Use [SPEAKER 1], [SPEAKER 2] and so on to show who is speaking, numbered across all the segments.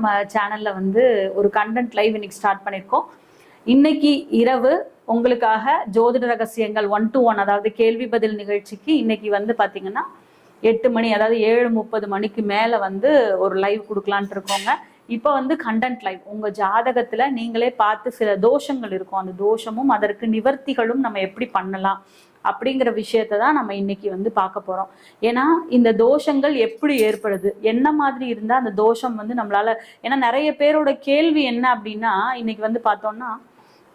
[SPEAKER 1] நம்ம சேனலில் வந்து ஒரு கண்டென்ட் லைவ் இன்னைக்கு ஸ்டார்ட் பண்ணியிருக்கோம் இன்னைக்கு இரவு உங்களுக்காக ஜோதிட ரகசியங்கள் ஒன் டு ஒன் அதாவது கேள்வி பதில் நிகழ்ச்சிக்கு இன்னைக்கு வந்து பார்த்தீங்கன்னா எட்டு மணி அதாவது ஏழு முப்பது மணிக்கு மேலே வந்து ஒரு லைவ் கொடுக்கலான்ட்டு இருக்கோங்க. இப்போ வந்து கண்டென்ட் லைவ் உங்கள் ஜாதகத்தில் நீங்களே பார்த்து சில தோஷங்கள் இருக்கும். அந்த தோஷமும் அதற்கு நிவர்த்திகளும் நம்ம எப்படி பண்ணலாம்? அப்படிங்கிற விஷயத்தை தான் நம்ம இன்னைக்கு வந்து பார்க்க போறோம். ஏன்னா இந்த தோஷங்கள் எப்படி ஏற்படுது? என்ன மாதிரி இருந்தா அந்த தோஷம் வந்து நம்மளால ஏன்னா நிறைய பேரோட கேள்வி என்ன அப்படின்னா இன்னைக்கு வந்து பார்த்தோம்னா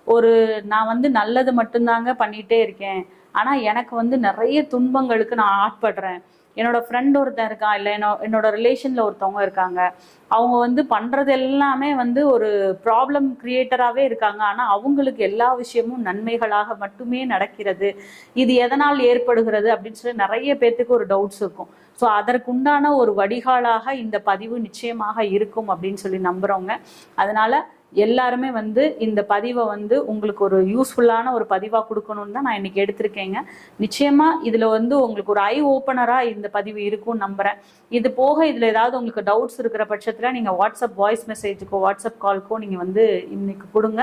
[SPEAKER 1] ஒரு நான் வந்து நல்லது மட்டும்தாங்க பண்ணிட்டே இருக்கேன். ஆனா எனக்கு வந்து நிறைய துன்பங்களுக்கு நான் ஆட்படுறேன். என்னோட ஃப்ரெண்ட் ஒருத்தன் இருக்கான் இல்லை என்னோ என்னோட ரிலேஷன்ல ஒருத்தவங்க இருக்காங்க. அவங்க வந்து பண்றது எல்லாமே வந்து ஒரு ப்ராப்ளம் கிரியேட்டராகவே இருக்காங்க. ஆனால் அவங்களுக்கு எல்லா விஷயமும் நன்மைகளாக மட்டுமே நடக்கிறது. இது எதனால் ஏற்படுகிறது அப்படின்னு சொல்லி நிறைய பேர்த்துக்கு ஒரு டவுட்ஸ் இருக்கும். ஸோ அதற்குண்டான ஒரு வடிகாலாக இந்த பதிவு நிச்சயமாக இருக்கும் அப்படின்னு சொல்லி நம்புறவங்க. அதனால எல்லாருமே வந்து இந்த பதிவை வந்து உங்களுக்கு ஒரு யூஸ்ஃபுல்லான ஒரு பதிவாக கொடுக்கணும்னு தான் நான் இன்னைக்கு எடுத்திருக்கேங்க. நிச்சயமாக இதில் வந்து உங்களுக்கு ஒரு ஐ ஓப்பனராக இந்த பதிவு இருக்கும்னு நம்புகிறேன் இது போக இதில் ஏதாவது உங்களுக்கு டவுட்ஸ் இருக்கிற பட்சத்தில் நீங்கள் வாட்ஸ்அப் வாய்ஸ் மெசேஜுக்கோ வாட்ஸ்அப் கால்க்கோ நீங்கள் வந்து இன்னைக்கு கொடுங்க.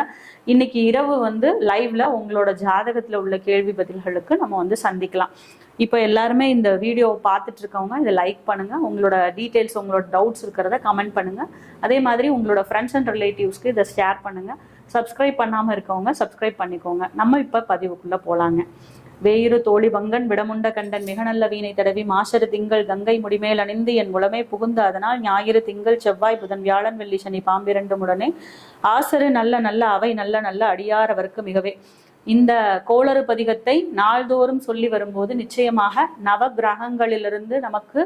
[SPEAKER 1] இன்னைக்கு இரவு வந்து லைவ்ல உங்களோட ஜாதகத்தில் உள்ள கேள்வி பதில்களுக்கு நம்ம வந்து சந்திக்கலாம். இப்போ எல்லாருமே இந்த வீடியோவை பார்த்துட்டு இருக்கவங்க இதை லைக் பண்ணுங்க. உங்களோட டீட்டெயில்ஸ் உங்களோட டவுட்ஸ் இருக்கிறத கமெண்ட் பண்ணுங்க. அதே மாதிரி உங்களோட ஃப்ரெண்ட்ஸ் அண்ட் ரிலேட்டிவ்ஸ்க்கு இதை ஷேர் பண்ணுங்க. சப்ஸ்கிரைப் பண்ணாம இருக்கவங்க சப்ஸ்கிரைப் பண்ணிக்கோங்க. நம்ம இப்போ பதிவுக்குள்ள போலாங்க. வேயிறு தோழி பங்கன் விடமுண்ட கண்டன் மிக நல்ல வீணை தடவி மாசரு திங்கள் கங்கை முடிமேல் அணிந்து என் உளமே புகுந்த அதனால் ஞாயிறு திங்கள் செவ்வாய் புதன் வியாழன் வெள்ளி சனி பாம்பிரண்டும் உடனே. ஆசரு நல்ல நல்ல அவை நல்ல நல்ல அடியார் அவருக்கு மிகவே. இந்த கோளறு பதிகத்தை நாள்தோறும் சொல்லி வரும்போது நிச்சயமாக நவ கிரகங்களிலிருந்து நமக்கு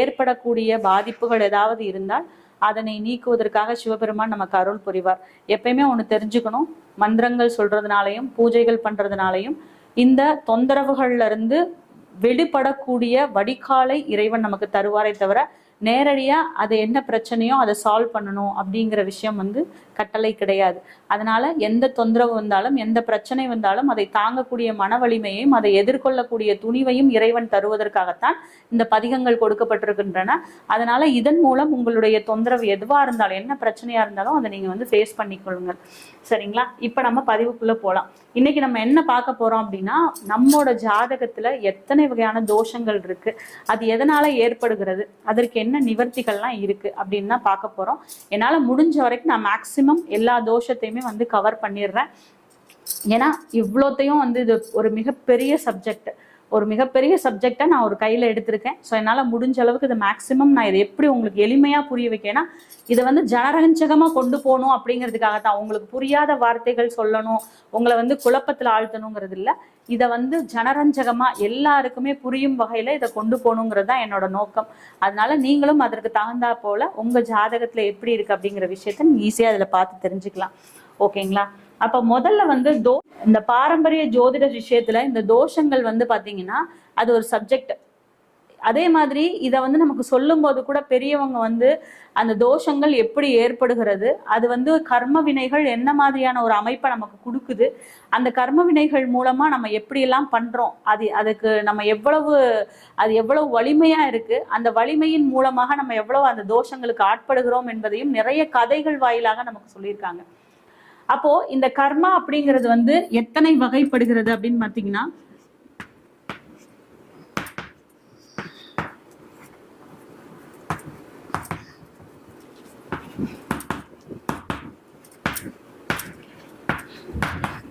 [SPEAKER 1] ஏற்படக்கூடிய பாதிப்புகள் ஏதாவது இருந்தால் அதனை நீக்குவதற்காக சிவபெருமான் நமக்கு அருள் புரிவார். எப்பயுமே ஒன்று தெரிஞ்சுக்கணும். மந்திரங்கள் சொல்றதுனாலையும் பூஜைகள் பண்றதுனாலையும் இந்த தொந்தரவுகள்ல இருந்து வெளிப்படக்கூடிய வடிகாலை இறைவன் நமக்கு தருவாரே தவிர நேரடியாக அது என்ன பிரச்சனையோ அதை சால்வ் பண்ணணும் அப்படிங்கிற விஷயம் வந்து கட்டளை கிடையாது. அதனால எந்த தொந்தரவு வந்தாலும் எந்த பிரச்சனை வந்தாலும் அதை தாங்கக்கூடிய மன வலிமையையும் அதை எதிர்கொள்ளக்கூடிய துணிவையும் இறைவன் தருவதற்காகத்தான் இந்த பதிகங்கள் கொடுக்கப்பட்டிருக்கின்றன. அதனால இதன் மூலம் உங்களுடைய தொந்தரவு எதுவாக இருந்தாலும் என்ன பிரச்சனையாக இருந்தாலும் அதை நீங்கள் வந்து ஃபேஸ் பண்ணிக்கொள்ளுங்கள். சரிங்களா? இப்போ நம்ம பதிவுக்குள்ளே போகலாம் இன்னைக்கு நம்ம என்ன பார்க்க போறோம் அப்படின்னா நம்மோட ஜாதகத்துல எத்தனை வகையான தோஷங்கள் இருக்கு அது எதனால ஏற்படுகிறது அதற்கு என்ன நிவர்த்திகள்லாம் இருக்கு அப்படின்னு தான் பார்க்க போறோம். என்னால முடிஞ்ச வரைக்கும் நான் மேக்சிமம் எல்லா தோஷத்தையுமே வந்து கவர் பண்ணிடுறேன். ஏன்னா இவ்வளோத்தையும் வந்து இது ஒரு மிகப்பெரிய சப்ஜெக்ட் ஒரு மிகப்பெரிய சப்ஜெக்டை நான் ஒரு கையில் எடுத்திருக்கேன். ஸோ என்னால் முடிஞ்ச அளவுக்கு இது மேக்ஸிமம் நான் இதை எப்படி உங்களுக்கு எளிமையாக புரிய வைக்கேன்னா இதை வந்து ஜனரஞ்சகமாக கொண்டு போகணும் அப்படிங்கிறதுக்காக தான் உங்களுக்கு புரியாத வார்த்தைகள் சொல்லணும் உங்களை வந்து குழப்பத்தில் ஆழ்த்தணுங்கிறது இல்லை. இதை வந்து ஜனரஞ்சகமாக எல்லாருக்குமே புரியும் வகையில் இதை கொண்டு போகணுங்கிறது தான் என்னோட நோக்கம். அதனால நீங்களும் அதற்கு தகுந்தா போல் உங்கள் ஜாதகத்தில் எப்படி இருக்குது அப்படிங்கிற விஷயத்த ஈஸியாக அதில் பார்த்து தெரிஞ்சுக்கலாம். ஓகேங்களா அப்ப முதல்ல வந்து தோ இந்த பாரம்பரிய ஜோதிட விஷயத்துல இந்த தோஷங்கள் வந்து பாத்தீங்கன்னா அது ஒரு சப்ஜெக்ட் அதே மாதிரி இதை வந்து நமக்கு சொல்லும்போது கூட பெரியவங்க வந்து அந்த தோஷங்கள் எப்படி ஏற்படுகிறது அது வந்து கர்ம வினைகள் என்ன மாதிரியான ஒரு அமைப்பை நமக்கு கொடுக்குது அந்த கர்ம வினைகள் மூலமா நம்ம எப்படியெல்லாம் பண்றோம் அது அதுக்கு நம்ம எவ்வளவு அது எவ்வளவு வலிமையா இருக்கு அந்த வலிமையின் மூலமாக நம்ம எவ்வளவு அந்த தோஷங்களுக்கு ஆட்படுகிறோம் என்பதையும் நிறைய கதைகள் வாயிலாக நமக்கு சொல்லியிருக்காங்க. அப்போ இந்த கர்மா அப்படிங்கிறது வந்து எத்தனை வகைப்படுகிறது அப்படின்னு பார்த்தீங்கன்னா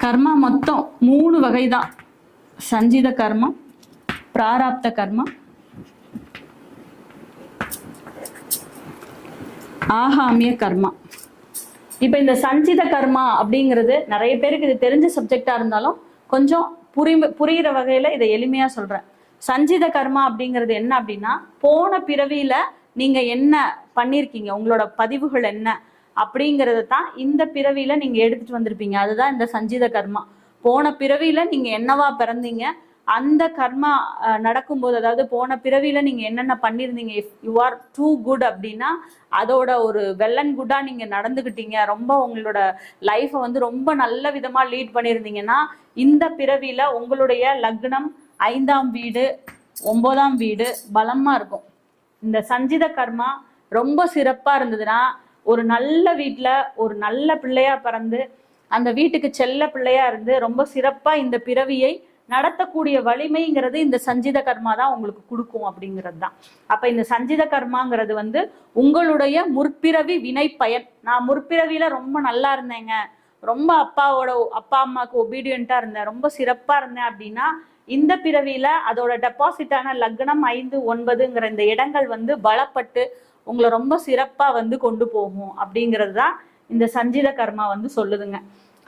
[SPEAKER 1] கர்மா மொத்தம் மூணு வகை தான் சஞ்சித கர்மா பிராராப்த கர்மா ஆகாமிய கர்மா. இப்போ இந்த சஞ்சித கர்மா அப்படிங்கிறது நிறைய பேருக்கு இது தெரிஞ்ச சப்ஜெக்டாக இருந்தாலும் கொஞ்சம் புரி புரிகிற வகையில் இதை எளிமையாக சொல்றேன். சஞ்சித கர்மா அப்படிங்கிறது என்ன அப்படின்னா போன பிறவியில நீங்கள் என்ன பண்ணியிருக்கீங்க உங்களோட பதிவுகள் என்ன அப்படிங்கிறத தான் இந்த பிறவியில் நீங்கள் எடுத்துட்டு வந்திருப்பீங்க. அதுதான் இந்த சஞ்சித கர்மா. போன பிறவியில் நீங்கள் என்னவா பிறந்தீங்க அந்த கர்மா நடக்கும்போது அதாவது போன பிறவியில நீங்க என்னென்ன பண்ணியிருந்தீங்க if you are too good அப்படின்னா அதோட ஒரு வெல்லன் குட்டா நீங்க நடந்துகிட்டீங்க. ரொம்ப உங்களோட லைஃப்பை வந்து ரொம்ப நல்ல விதமா லீட் பண்ணியிருந்தீங்கன்னா இந்த பிறவியில உங்களுடைய லக்னம் ஐந்தாம் வீடு ஒன்பதாம் வீடு பலமா இருக்கும். இந்த சஞ்சித கர்மா ரொம்ப சிறப்பா இருந்ததுன்னா ஒரு நல்ல வீட்டில் ஒரு நல்ல பிள்ளையா பிறந்து அந்த வீட்டுக்கு செல்ல பிள்ளையா இருந்து ரொம்ப சிறப்பா இந்த பிறவியை நடத்தக்கூடிய வலிமைங்கிறது இந்த சஞ்சித கர்மா தான் உங்களுக்கு கொடுக்கும் அப்படிங்கிறது தான். அப்ப இந்த சஞ்சித கர்மாங்கிறது வந்து உங்களுடைய முற்பிறவி வினை பயன். நான் முற்பிறவியில ரொம்ப நல்லா இருந்தேங்க. ரொம்ப அப்பாவோட அப்பா அம்மாவுக்கு ஒபீடியண்டா இருந்தேன். ரொம்ப சிறப்பா இருந்தேன் அப்படின்னா இந்த பிறவியில அதோட டெபாசிட்டான லக்னம் ஐந்து ஒன்பதுங்கிற இந்த இடங்கள் வந்து பலப்பட்டு உங்களை ரொம்ப சிறப்பா வந்து கொண்டு போகும் அப்படிங்கிறது தான் இந்த சஞ்சித கர்மா வந்து சொல்லுதுங்க.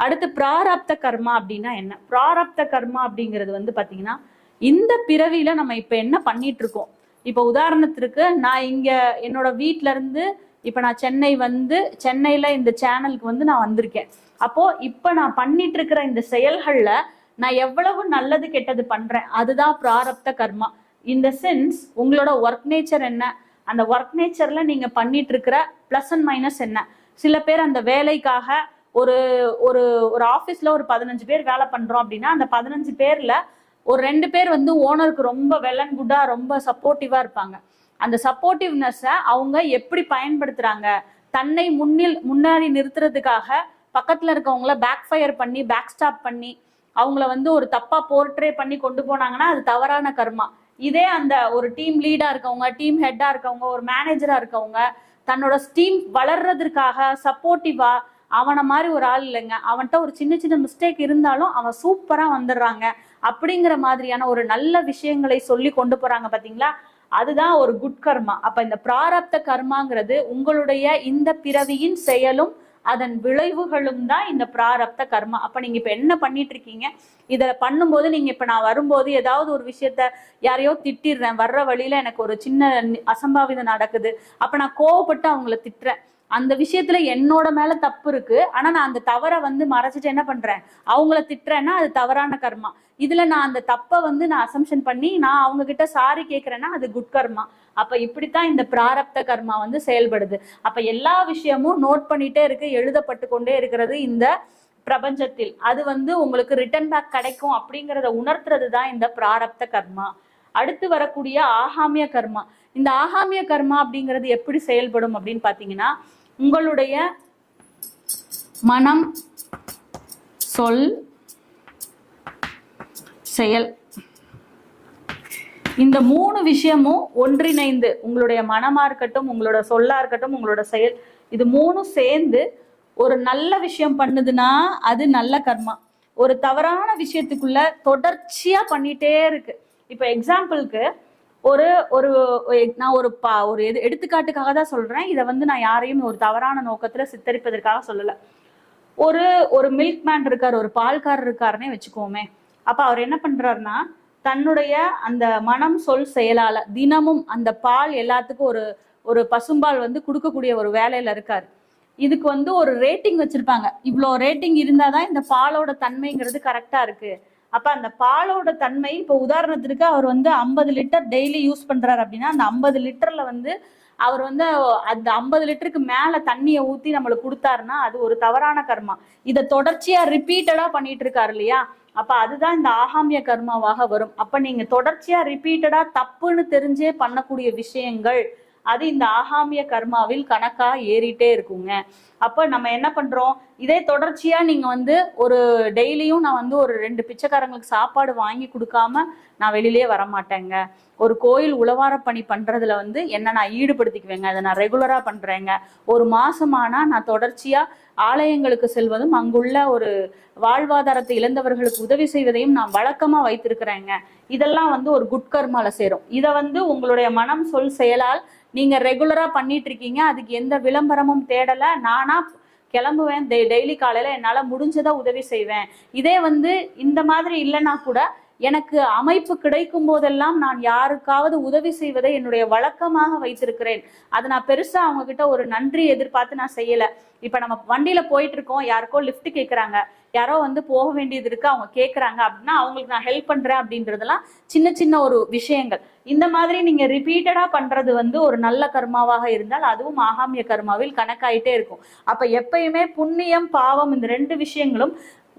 [SPEAKER 1] அடுத்து பிராரப்த கர்மா அப்படின்னா என்ன? பிராரப்த கர்மா அப்படிங்கிறது வந்து பாத்தீங்கன்னா இந்த பிறவியில நம்ம இப்ப என்ன பண்ணிட்டு இருக்கோம்? இப்ப உதாரணத்திற்கு நான் இங்க என்னோட வீட்ல இருந்து இப்ப நான் சென்னை வந்து சென்னையில இந்த சேனலுக்கு வந்து நான் வந்திருக்கேன். அப்போ இப்ப நான் பண்ணிட்டு இருக்கிற இந்த செயல்கள்ல நான் எவ்வளவு நல்லது கெட்டது பண்றேன்? அதுதான் பிராரப்த கர்மா. இந்த சென்ஸ் உங்களோட ஒர்க் நேச்சர் என்ன? அந்த ஒர்க் நேச்சர்ல நீங்க பண்ணிட்டு இருக்கிற பிளஸ் அண்ட் மைனஸ் என்ன? சில பேர் அந்த வேலைக்காக ஒரு ஒரு ஒரு ஆஃபீஸ்ல ஒரு பதினஞ்சு பேர் வேலை பண்றோம் அப்படின்னா அந்த பதினஞ்சு பேர்ல ஒரு ரெண்டு பேர் வந்து ஓனருக்கு ரொம்ப வெல் அண்ட் குட்டா ரொம்ப சப்போர்ட்டிவா இருப்பாங்க. அந்த சப்போர்ட்டிவ்னஸை அவங்க எப்படி பயன்படுத்துறாங்க? தன்னை முன்னில் முன்னாடி நிறுத்துறதுக்காக பக்கத்துல இருக்கவங்கள பேக் ஃபயர் பண்ணி பேக் ஸ்டாப் பண்ணி அவங்கள வந்து ஒரு தப்பா போர்ட்ரே பண்ணி கொண்டு போனாங்கன்னா அது தவறான கர்மா. இதே அந்த ஒரு டீம் லீடா இருக்கவங்க டீம் ஹெட்டா இருக்கவங்க ஒரு மேனேஜரா இருக்கவங்க தன்னோட டீம் வளர்றதுக்காக சப்போர்ட்டிவா அவனை மாதிரி ஒரு ஆள் இல்லைங்க. அவன்கிட்ட ஒரு சின்ன சின்ன மிஸ்டேக் இருந்தாலும் அவன் சூப்பராக வந்துடுறாங்க. அப்படிங்கிற மாதிரியான ஒரு நல்ல விஷயங்களை சொல்லி கொண்டு போறாங்க பார்த்தீங்களா அதுதான் ஒரு குட் கர்மா அப்ப இந்த பிராரப்த கர்மாங்கிறது உங்களுடைய இந்த பிறவியின் செயலும் அதன் விளைவுகளும் தான் இந்த பிராரப்த கர்மா. அப்ப நீங்க இப்ப என்ன பண்ணிட்டு இருக்கீங்க? இத பண்ணும்போது நீங்க இப்ப நான் வரும்போது ஏதாவது ஒரு விஷயத்த யாரையோ திட்டிடுறேன். வர்ற வழியில எனக்கு ஒரு சின்ன அசம்பாவிதம் நடக்குது. அப்ப நான் கோவப்பட்டு அவங்கள திட்டுறேன். அந்த விஷயத்துல என்னோட மேல தப்பு இருக்கு. ஆனா நான் அந்த தவறை வந்து மறைச்சிட்டு என்ன பண்றேன்? அவங்கள திட்டுறேன்னா அது தவறான கர்மா. இதுல நான் அந்த தப்பை வந்து நான் அசம்ஷன் பண்ணி நான் அவங்க கிட்ட சாரி கேக்குறேன்னா அது குட் கர்மா. அப்ப இப்படித்தான் இந்த பிராரப்த கர்மா வந்து செயல்படுது. அப்ப எல்லா விஷயமும் நோட் பண்ணிட்டே இருக்கு எழுதப்பட்டு கொண்டே இருக்கிறது இந்த பிரபஞ்சத்தில். அது வந்து உங்களுக்கு ரிட்டர்ன் பேக் கிடைக்கும் அப்படிங்கறத உணர்த்துறது தான் இந்த பிராரப்த கர்மா. அடுத்து வரக்கூடிய ஆகாமிய கர்மா. இந்த ஆகாமிய கர்மா அப்படிங்கிறது எப்படி செயல்படும் அப்படின்னு பாத்தீங்கன்னா உங்களுடைய மனம் சொல் செயல். இந்த மூணு விஷயமும் ஒன்றிணைந்து உங்களுடைய மனமா இருக்கட்டும் உங்களோட சொல்லா இருக்கட்டும் உங்களோட செயல் இது மூணும் சேர்ந்து ஒரு நல்ல விஷயம் பண்ணுதுன்னா அது நல்ல கர்மா. ஒரு தவறான விஷயத்துக்குள்ள தொடர்ச்சியா பண்ணிட்டே இருக்கு. இப்ப எக்ஸாம்பிளுக்கு ஒரு ஒரு நான் ஒரு பா ஒரு எது எடுத்துக்காட்டுக்காக தான் சொல்றேன். இதை வந்து நான் யாரையும் ஒரு தவறான நோக்கத்துல சித்தரிப்பதற்காக சொல்லல. ஒரு ஒரு மில்க் மேன் ஒரு பால்காரர் இருக்காருன்னே வச்சுக்கோமே. அப்ப அவர் என்ன பண்றாருன்னா தன்னுடைய அந்த மனம் சொல் செயலால தினமும் அந்த பால் எல்லாத்துக்கும் ஒரு ஒரு பசும்பால் வந்து கொடுக்கக்கூடிய ஒரு வேலையில இருக்காரு. இதுக்கு வந்து ஒரு ரேட்டிங் வச்சிருப்பாங்க. இவ்வளோ ரேட்டிங் இருந்தாதான் இந்த பாலோட தன்மைங்கிறது கரெக்டா இருக்கு. அப்ப அந்த பாலோட தன்மை இப்போ உதாரணத்திற்கு அவர் வந்து ஐம்பது லிட்டர் டெய்லி யூஸ் பண்றாரு அப்படின்னா அந்த ஐம்பது லிட்டர்ல வந்து அவர் வந்து அந்த ஐம்பது லிட்டருக்கு மேல தண்ணியை ஊத்தி நம்மளுக்கு கொடுத்தாருன்னா அது ஒரு தவறான கர்மா. இதை தொடர்ச்சியா ரிப்பீட்டடா பண்ணிட்டு இருக்காரு இல்லையா? அப்ப அதுதான் இந்த ஆகாமிய கர்மாவாக வரும். அப்ப நீங்க தொடர்ச்சியா ரிப்பீட்டடா தப்புன்னு தெரிஞ்சே பண்ணக்கூடிய விஷயங்கள் அது இந்த ஆகாமிய கர்மாவில் கணக்கா ஏறிட்டே இருக்குங்க. அப்ப நம்ம என்ன பண்றோம்? இதே தொடர்ச்சியா நீங்க வந்து ஒரு டெய்லியும் நான் வந்து ஒரு ரெண்டு பிச்சைக்காரங்களுக்கு சாப்பாடு வாங்கி கொடுக்காம நான் வெளியிலே வர மாட்டேங்க ஒரு கோயில் உழவார பணி பண்றதுல வந்து என்ன நான் ஈடுபடுத்திக்குவேங்க. அதை நான் ரெகுலரா பண்றேங்க. ஒரு மாசமானா நான் தொடர்ச்சியா ஆலயங்களுக்கு செல்வதும் அங்குள்ள ஒரு வாழ்வாதாரத்தை இழந்தவர்களுக்கு உதவி செய்வதையும் நான் வழக்கமா வைத்திருக்கிறேங்க. இதெல்லாம் வந்து ஒரு குட் கர்மால சேரும். இதை வந்து உங்களுடைய மனம் சொல் செயலால் நீங்க ரெகுலரா பண்ணிட்டு இருக்கீங்க. அதுக்கு எந்த விளம்பரமும் தேடல. நானா கிளம்புவேன். டெய்லி காலையில என்னால முடிஞ்சதை உதவி செய்வேன். இதே வந்து இந்த மாதிரி இல்லைன்னா கூட எனக்கு அமைப்பு கிடைக்கும் போதெல்லாம் நான் யாருக்காவது உதவி செய்வதை என்னுடைய வழக்கமாக வைத்திருக்கிறேன். அதை நான் பெருசா அவங்க கிட்ட ஒரு நன்றி எதிர்பார்த்து நான் செய்யல. இப்ப நம்ம வண்டியில போயிட்டு இருக்கோம். யாருக்கோ லிஃப்ட் கேட்குறாங்க யாரோ வந்து போக வேண்டியது இருக்கு அவங்க கேட்குறாங்க அப்படின்னா அவங்களுக்கு நான் ஹெல்ப் பண்றேன் அப்படின்றதெல்லாம் சின்ன சின்ன ஒரு விஷயங்கள். இந்த மாதிரி நீங்க ரிப்பீட்டடா பண்றது வந்து ஒரு நல்ல கர்மாவாக இருந்தால் அதுவும் ஆகாமிய கர்மாவில் கணக்காயிட்டே இருக்கும். அப்ப எப்பயுமே புண்ணியம் பாவம் இந்த ரெண்டு விஷயங்களும்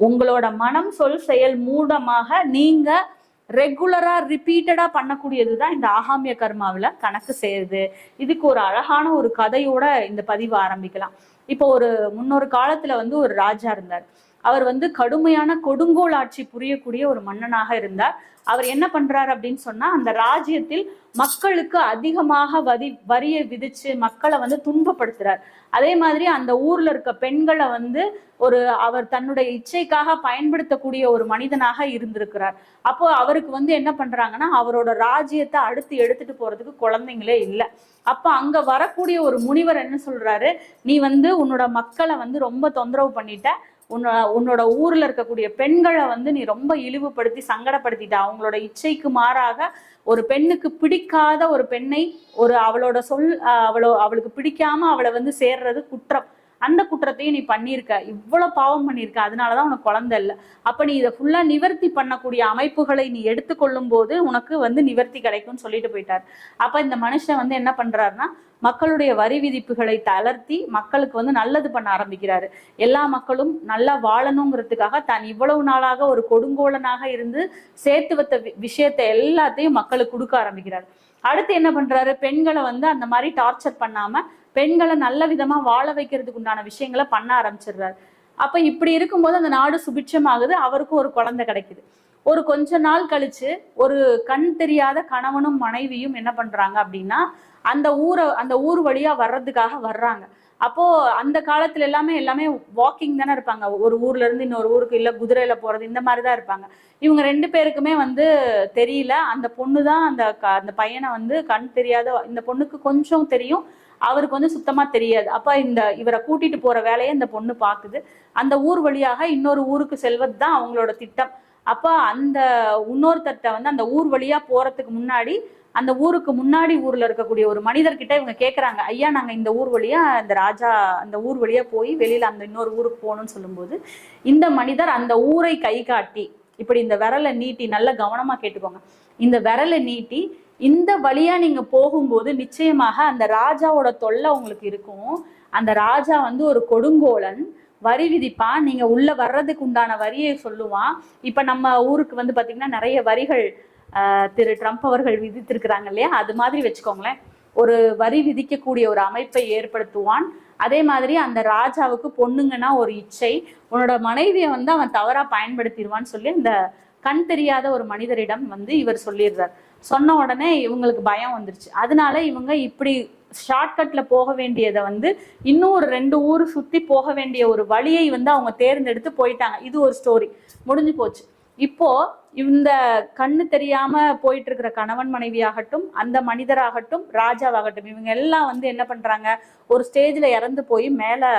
[SPEAKER 1] உங்களோட மனம் சொல் செயல் மூலமாக நீங்க ரெகுலரா ரிப்பீட்டடா பண்ணக்கூடியது தான் இந்த ஆகாமிய கர்மாவில் கணக்கு சேருது இதுக்கு ஒரு அழகான ஒரு கதையோட இந்த பதிவு ஆரம்பிக்கலாம். இப்போ ஒரு முன்னொரு காலத்துல வந்து ஒரு ராஜா இருந்தார். அவர் வந்து கடுமையான கொடுங்கோல் ஆட்சி புரியக்கூடிய ஒரு மன்னனாக இருந்தார். அவர் என்ன பண்றாரு அப்படின்னு சொன்னா அந்த ராஜ்யத்தில் மக்களுக்கு அதிகமாக வரி வரியை விதிச்சு மக்களை வந்து துன்பப்படுத்துறார். அதே மாதிரி அந்த ஊர்ல இருக்க பெண்களை வந்து ஒரு அவர் தன்னுடைய இச்சைக்காக பயன்படுத்தக்கூடிய ஒரு மனிதனாக இருந்திருக்கிறார். அப்போ அவருக்கு வந்து என்ன பண்றாங்கன்னா அவரோட ராஜ்யத்தை அடுத்து எடுத்துட்டு போறதுக்கு குழந்தைங்களே இல்லை. அப்ப அங்க வரக்கூடிய ஒரு முனிவர் என்ன சொல்றாரு நீ வந்து உன்னோட மக்களை வந்து ரொம்ப தொந்தரவு பண்ணிட்ட. உன்னோட உன்னோட ஊர்ல இருக்கக்கூடிய பெண்களை வந்து நீ ரொம்ப இழிவுபடுத்தி சங்கடப்படுத்திட்ட. அவங்களோட இச்சைக்கு மாறாக ஒரு பெண்ணுக்கு பிடிக்காத ஒரு பெண்ணை ஒரு அவளோட சொல் அஹ் அவளோ அவளுக்கு பிடிக்காம அவளை வந்து சேர்றது குற்றம். அந்த குற்றத்தையும் நீ பண்ணியிருக்க. இவ்வளவு பாவம் பண்ணியிருக்க. அதனாலதான் உனக்கு குழந்தை இல்லை. அப்ப நீ இதை ஃபுல்லா நிவர்த்தி பண்ணக்கூடிய அமைப்புகளை நீ எடுத்துக்கொள்ளும் போது உனக்கு வந்து நிவர்த்தி கிடைக்கும்னு சொல்லிட்டு போயிட்டார். அப்ப இந்த மனுஷன் வந்து என்ன பண்றாருன்னா மக்களுடைய வரி விதிப்புகளை தளர்த்தி மக்களுக்கு வந்து நல்லது பண்ண ஆரம்பிக்கிறாரு. எல்லா மக்களும் நல்லா வாழணுங்கிறதுக்காக தான் இவ்வளவு நாளாக ஒரு கொடுங்கோலனாக இருந்து சேர்த்து வைத்த வி- விஷயத்தை எல்லாத்தையும் மக்களுக்கு கொடுக்க ஆரம்பிக்கிறார். அடுத்து என்ன பண்றாரு? பெண்களை வந்து அந்த மாதிரி டார்ச்சர் பண்ணாம பெண்களை நல்ல விதமா வாழ வைக்கிறதுக்கு உண்டான விஷயங்களை பண்ண ஆரம்பிச்சிடுறாரு. அப்ப இப்படி இருக்கும்போது அந்த நாடு சுபிட்சமாகுது அவருக்கும் ஒரு குழந்தை கிடைக்குது. ஒரு கொஞ்ச நாள் கழிச்சு ஒரு கண் தெரியாத கணவனும் மனைவியும் என்ன பண்றாங்க அப்படின்னா அந்த ஊரை அந்த ஊர் வழியா வர்றதுக்காக வர்றாங்க. அப்போ அந்த காலத்துல எல்லாமே எல்லாமே வாக்கிங் தானே இருப்பாங்க. ஒரு ஊர்ல இருந்து இன்னொரு ஊருக்கு இல்ல குதிரையில போறது இந்த மாதிரி தான் இருப்பாங்க. இவங்க ரெண்டு பேருக்குமே வந்து தெரியல. அந்த பொண்ணு தான் அந்த க- அந்த பையனை வந்து கண் தெரியாத இந்த பொண்ணுக்கு கொஞ்சம் தெரியும். அவருக்கு வந்து சுத்தமா தெரியாது. அப்ப இந்த இவரை கூட்டிட்டு போற வேலையை இந்த பொண்ணு பாக்குது அந்த ஊர் வழியாக இன்னொரு ஊருக்கு செல்வது தான் அவங்களோட திட்டம். அப்போ அந்த இன்னொருத்தட்ட வந்து அந்த ஊர் வழியா போறதுக்கு முன்னாடி அந்த ஊருக்கு முன்னாடி ஊர்ல இருக்கக்கூடிய ஒரு மனிதர்கிட்ட இவங்க கேட்குறாங்க ஐயா நாங்க இந்த ஊர் வழியா இந்த ராஜா அந்த ஊர் வழியா போய் வெளியில அந்த இன்னொரு ஊருக்கு போகணும்னு சொல்லும்போது இந்த மனிதர் அந்த ஊரை கை காட்டி இப்படி இந்த விரலை நீட்டி நல்ல கவனமா கேட்டுக்கோங்க. இந்த விரலை நீட்டி இந்த வழியா நீங்க போகும்போது நிச்சயமாக அந்த ராஜாவோட தொல்லை உங்களுக்கு இருக்கும். அந்த ராஜா வந்து ஒரு கொடுங்கோலன் வரி விதிப்பான் நீங்க உள்ள வர்றதுக்கு உண்டான வரியை சொல்லுவான் இப்ப நம்ம ஊருக்கு வந்து பாத்தீங்கன்னா நிறைய வரிகள் திரு ட்ரம்ப் அவர்கள் விதித்திருக்கிறாங்க இல்லையா? அது மாதிரி வச்சுக்கோங்களேன். ஒரு வரி விதிக்கக்கூடிய ஒரு அமைப்பை ஏற்படுத்துவான். அதே மாதிரி அந்த ராஜாவுக்கு பொண்ணுங்கன்னா ஒரு இச்சை. உன்னோட மனைவியை வந்து அவன் தவறா பயன்படுத்திடுவான்னு சொல்லி அந்த கண் தெரியாத ஒரு மனிதரிடம் வந்து இவர் சொல்லிடுறார். சொன்ன உடனே இவங்களுக்கு பயம் வந்துருச்சு. அதனால இவங்க இப்படி ஷார்ட்கட்ல போக வேண்டியதை வந்து இன்னும் ஒரு ரெண்டு ஊர் சுத்தி போக வேண்டிய ஒரு வழியை வந்து அவங்க தேர்ந்தெடுத்து போயிட்டாங்க. இது ஒரு ஸ்டோரி முடிஞ்சு போச்சு. இப்போ இந்த கண்ணு தெரியாம போயிட்டு இருக்கிற கணவன் மனைவியாகட்டும் அந்த மனிதராகட்டும் ராஜாவாகட்டும் இவங்க எல்லாம் வந்து என்ன பண்றாங்க? ஒரு ஸ்டேஜ்ல இறந்து போய் மேல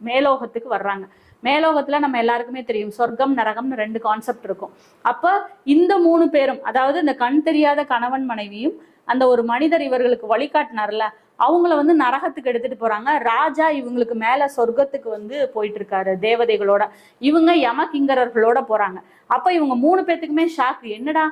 [SPEAKER 1] மேலோகத்துக்கு வர்றாங்க. மேலோகத்துல நம்ம எல்லாருக்குமே தெரியும். சொர்க்கம் நரகம்னு ரெண்டு கான்செப்ட் இருக்கும். அப்ப இந்த மூணு பேரும் அதாவது இந்த கண் தெரியாத கணவன் மனைவியும் அந்த ஒரு மனிதர் இவர்களுக்கு வழிகாட்டினார்ல அவங்கள வந்து நரகத்துக்கு எடுத்துட்டு போறாங்க. ராஜா இவங்களுக்கு மேல சொர்க்கத்துக்கு வந்து போயிட்டு இருக்காரு தேவதைகளோட. இவங்க யமகிங்கரர்களோட போறாங்க. அப்ப இவங்க மூணு பேத்துக்குமே ஷாக் என்னடா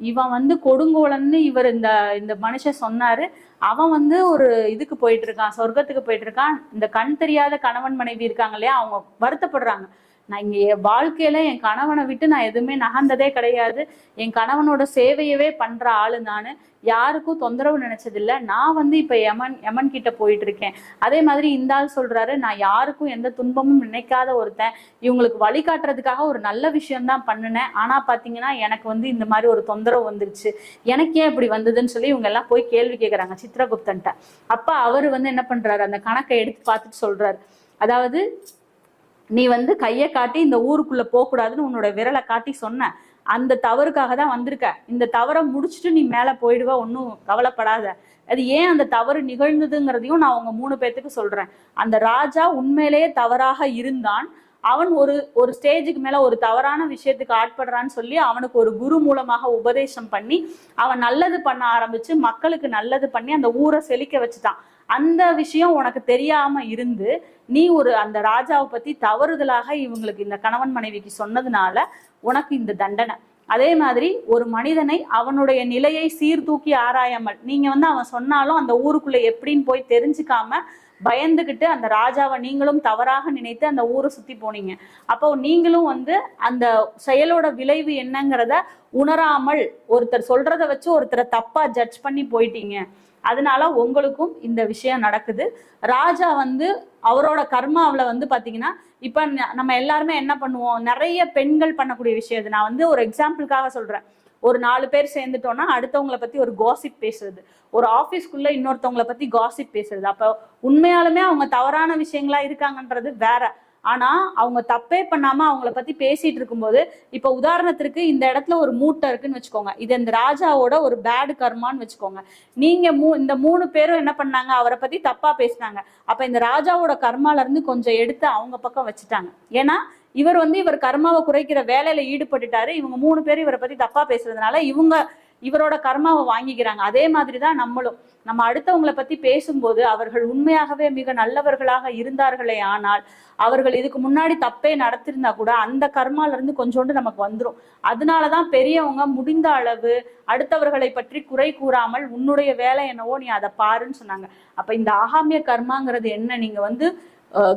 [SPEAKER 1] இவன் வந்து கொடுங்கோலன்னு இவர் இந்த இந்த மனுஷன் சொன்னாரு. அவன் வந்து ஒரு இதுக்கு போயிட்டு இருக்கான் சொர்க்கத்துக்கு போயிட்டு இருக்கான் இந்த கண் தெரியாத கணவன் மனைவி இருக்காங்க இல்லையா அவங்க வருத்தப்படுறாங்க. நான் இங்கே என் வாழ்க்கையில என் கணவனை விட்டு நான் எதுவுமே நகர்ந்ததே கிடையாது. என் கணவனோட சேவையவே பண்ற ஆளு நானு. யாருக்கும் தொந்தரவு நினைச்சதில்ல. நான் வந்து இப்ப யமன் யமன் கிட்ட போயிட்டு இருக்கேன் அதே மாதிரி இந்த ஆள் சொல்றாரு நான் யாருக்கும் எந்த துன்பமும் நினைக்காத ஒருத்தன். இவங்களுக்கு வழிகாட்டுறதுக்காக ஒரு நல்ல விஷயம் தான் பண்ணினேன். ஆனா பாத்தீங்கன்னா எனக்கு வந்து இந்த மாதிரி ஒரு தொந்தரவு வந்துருச்சு. எனக்கு ஏன் இப்படி வந்ததுன்னு சொல்லி இவங்க எல்லாம் போய் கேள்வி கேட்கறாங்க சித்ரகுப்தன்ட்ட. அப்ப அவர் வந்து என்ன பண்றாரு? அந்த கணக்கை எடுத்து பார்த்துட்டு சொல்றாரு. அதாவது நீ வந்து கையை காட்டி இந்த ஊருக்குள்ள போகக்கூடாதுன்னு உன்னோட விரலை காட்டி சொன்ன. அந்த தவறுக்காக தான் வந்திருக்க. இந்த தவறை முடிச்சுட்டு நீ மேலே போயிடுவ ஒன்றும் கவலைப்படாத. அது ஏன் அந்த தவறு நிகழ்ந்ததுங்கிறதையும் நான் உங்க மூணு பேர்த்துக்கு சொல்றேன். அந்த ராஜா உண்மையிலேயே தவறாக இருந்தான். அவன் ஒரு ஒரு ஸ்டேஜுக்கு மேல ஒரு தவறான விஷயத்துக்கு ஆட்படுறான்னு சொல்லி அவனுக்கு ஒரு குரு மூலமாக உபதேசம் பண்ணி அவன் நல்லது பண்ண ஆரம்பிச்சு மக்களுக்கு நல்லது பண்ணி அந்த ஊரை செழிக்க வச்சுட்டான். அந்த விஷயம் உனக்கு தெரியாம இருந்து நீ ஒரு அந்த ராஜாவை பத்தி தவறுதலாக இவங்களுக்கு இந்த கணவன் மனைவிக்கு சொன்னதுனால உனக்கு இந்த தண்டனை. அதே மாதிரி ஒரு மனிதனை அவனுடைய நிலையை சீர்தூக்கி ஆராயாமல் நீங்க வந்து அவன் சொன்னாலும் அந்த ஊருக்குள்ள எப்படின்னு போய் தெரிஞ்சுக்காம பயந்துகிட்டு அந்த ராஜாவை நீங்களும் தவறாக நினைத்து அந்த ஊரை சுத்தி போனீங்க. அப்போ நீங்களும் வந்து அந்த செயலோட விளைவு என்னங்கிறத உணராமல் ஒருத்தர் சொல்றத வச்சு ஒருத்தரை தப்பா ஜட்ஜ் பண்ணி போயிட்டீங்க. அதனால உங்களுக்கும் இந்த விஷயம் நடக்குது. ராஜா வந்து அவரோட கர்மாவில் வந்து பார்த்தீங்கன்னா இப்போ நம்ம எல்லாருமே என்ன பண்ணுவோம்? நிறைய பெண்கள் பண்ணக்கூடிய விஷயம் இது. நான் வந்து ஒரு எக்ஸாம்பிளுக்காக சொல்கிறேன் ஒரு நாலு பேர் சேர்ந்துட்டோம்னா அடுத்தவங்கள பத்தி ஒரு காசிப் பேசுறது. ஒரு ஆஃபீஸ்க்குள்ளே இன்னொருத்தவங்களை பத்தி காசிப் பேசுறது. அப்ப உண்மையாலுமே அவங்க தவறான விஷயங்களா இருக்காங்கன்றது வேற. ஆனா அவங்க தப்பே பண்ணாம அவங்கள பத்தி பேசிட்டு இருக்கும்போது இப்ப உதாரணத்திற்கு இந்த இடத்துல ஒரு மூட்டை இருக்குன்னு வச்சுக்கோங்க. இது இந்த ராஜாவோட ஒரு பேடு கர்மான்னு வச்சுக்கோங்க. நீங்க மூ இந்த மூணு பேரும் என்ன பண்ணாங்க? அவரை பத்தி தப்பா பேசினாங்க. அப்ப இந்த ராஜாவோட கர்மால இருந்து கொஞ்சம் எடுத்து அவங்க பக்கம் வச்சுட்டாங்க. ஏன்னா இவர் வந்து இவர் கர்மாவை குறைக்கிற வேலையில ஈடுபட்டுட்டாரு. இவங்க மூணு பேரும் இவரை பத்தி தப்பா பேசுறதுனால இவங்க இவரோட கர்மாவை வாங்கிக்கிறாங்க. அதே மாதிரி தான் நம்மளும். நம்ம அடுத்தவங்கள பத்தி பேசும்போது அவர்கள் உண்மையாகவே மிக நல்லவர்களாக இருந்தார்களே ஆனால் அவர்கள் இதுக்கு முன்னாடி தப்பே நடத்திருந்தா கூட அந்த கர்மால இருந்து கொஞ்சோண்டு நமக்கு வந்துடும் அதனாலதான் பெரியவங்க முடிந்த அளவு அடுத்தவர்களை பற்றி குறை கூறாமல் உன்னுடைய வேலை என்னவோ நீ அதை பாருன்னு சொன்னாங்க. அப்ப இந்த ஆகாமிய கர்மாங்கிறது என்ன? நீங்க வந்து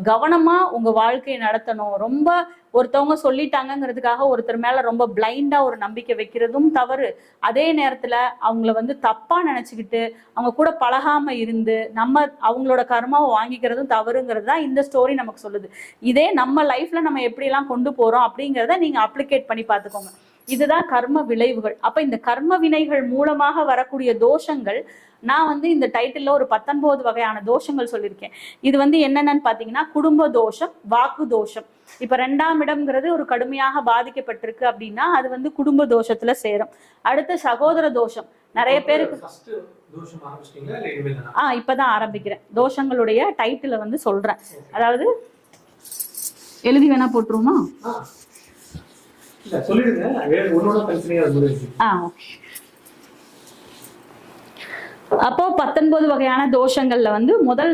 [SPEAKER 1] கவனமாக உங்கள் வாழ்க்கையை நடத்தணும். ரொம்ப ஒருத்தவங்க சொல்லிட்டாங்கங்கிறதுக்காக ஒருத்தர் மேலே ரொம்ப பிளைண்டாக ஒரு நம்பிக்கை வைக்கிறதும் தவறு. அதே நேரத்தில் அவங்கள வந்து தப்பாக நினச்சிக்கிட்டு அவங்க கூட பழகாமல் இருந்து நம்ம அவங்களோட கர்மாவை வாங்கிக்கிறதும் தவறுங்கிறது தான் இந்த ஸ்டோரி நமக்கு சொல்லுது. இதே நம்ம லைஃப்பில் நம்ம எப்படியெல்லாம் கொண்டு போகிறோம் அப்படிங்கிறத நீங்கள் அப்ளிகேட் பண்ணி பார்த்துக்கோங்க. இதுதான் கர்ம விளைவுகள். அப்போ இந்த கர்ம வினைகள் மூலமாக வரக்கூடிய தோஷங்கள் நான் வந்து இந்த டைட்டில்ல ஒரு பத்தொன்பது வகையான தோஷங்கள் சொல்லியிருக்கேன். இது வந்து என்னென்னு பாத்தீங்கன்னா குடும்ப தோஷம் வாக்கு தோஷம். இப்ப ரெண்டாம் இடம்ங்கிறது ஒரு கடுமையாக பாதிக்கப்பட்டிருக்கு அப்படின்னா அது வந்து குடும்ப தோஷத்துல சேரும். அடுத்து சகோதர தோஷம். நிறைய பேருக்கு ஆ இப்பதான் ஆரம்பிக்கிறேன். தோஷங்களுடைய டைட்டில வந்து சொல்றேன். அதாவது எழுதி வேணா போட்டுருவோமா?
[SPEAKER 2] ஆ. இல்ல சொல்லிடுங்க வேற ஒன்னோட தனித்தனியா அது முடிவு
[SPEAKER 1] ஆ ஓகே அப்போ பத்தொன்பது வகையான தோஷங்கள்ல வந்து முதல்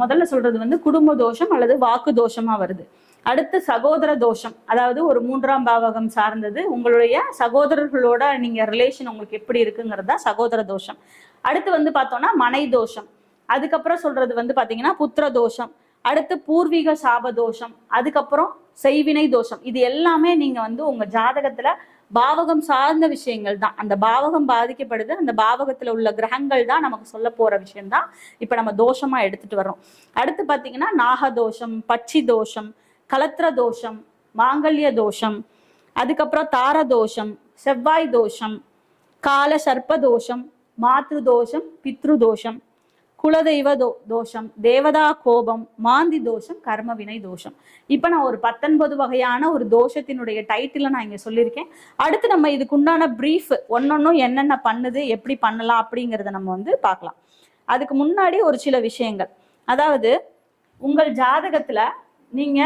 [SPEAKER 1] முதல்ல சொல்றது வந்து குடும்ப தோஷம் அல்லது வாக்கு தோஷமா வருது. அடுத்து சகோதர தோஷம். அதாவது ஒரு மூன்றாம் பாவகம் சார்ந்தது. உங்களுடைய சகோதரர்களோட நீங்க ரிலேஷன் உங்களுக்கு எப்படி இருக்குங்கிறது தான் சகோதர தோஷம். அடுத்து வந்து பார்த்தோம்னா மனை தோஷம். அதுக்கப்புறம் சொல்றது வந்து பாத்தீங்கன்னா புத்திர தோஷம். அடுத்து பூர்வீக சாப தோஷம். அதுக்கப்புறம் செய்வினை தோஷம். இது எல்லாமே நீங்க வந்து உங்க ஜாதகத்துல பாவகம் சார்ந்த விஷயங்கள் தான் அந்த பாவகம் பாதிக்கப்படுது அந்த பாவகத்துல உள்ள கிரகங்கள் தான் நமக்கு சொல்ல போற விஷயம் தான் இப்ப நம்ம தோஷமா எடுத்துட்டு வர்றோம். அடுத்து பாத்தீங்கன்னா நாக தோஷம் பட்சி தோஷம் கலத்திர தோஷம் மாங்கல்ய தோஷம் அதுக்கப்புறம் தார தோஷம் செவ்வாய் தோஷம் கால சர்ப்ப தோஷம் மாத்ரு தோஷம் பித்ரு தோஷம் குலதெய்வ தோ தோஷம் தேவதா கோபம் மாந்தி தோஷம் கர்ம வினை தோஷம். இப்போ நான் ஒரு பத்தொன்பது வகையான ஒரு தோஷத்தினுடைய டைட்டில நான் இங்கே சொல்லியிருக்கேன். அடுத்து நம்ம இதுக்கு உண்டான ப்ரீஃப் ஒன்னொன்னும் என்னென்ன பண்ணுது எப்படி பண்ணலாம் அப்படிங்கிறத நம்ம வந்து பார்க்கலாம். அதுக்கு முன்னாடி ஒரு சில விஷயங்கள். அதாவது உங்கள் ஜாதகத்துல நீங்க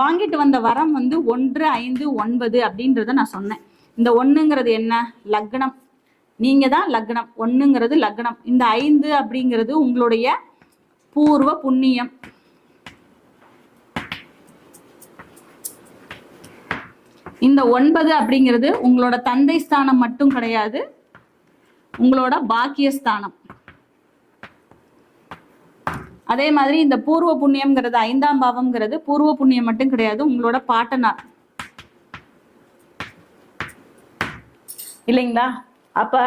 [SPEAKER 1] வாங்கிட்டு வந்த வரம் வந்து ஒன்று ஐந்து ஒன்பது அப்படின்றத நான் சொன்னேன். இந்த ஒண்ணுங்கிறது என்ன? லக்னம். நீங்க தான் லக்னம். ஒண்ணுங்கிறது லக்னம். இந்த ஐந்து அப்படிங்கிறது உங்களுடைய பூர்வ புண்ணியம். இந்த ஒன்பது அப்படிங்கிறது உங்களோட தந்தை ஸ்தானம் மட்டும் கிடையாது உங்களோட பாக்கியஸ்தானம் அதே மாதிரி இந்த பூர்வ புண்ணியம்ங்கிறது ஐந்தாம் பாவம்ங்கிறது பூர்வ புண்ணியம் மட்டும் கிடையாது உங்களோட பாட்டனார். இல்லைங்களா? அப்ப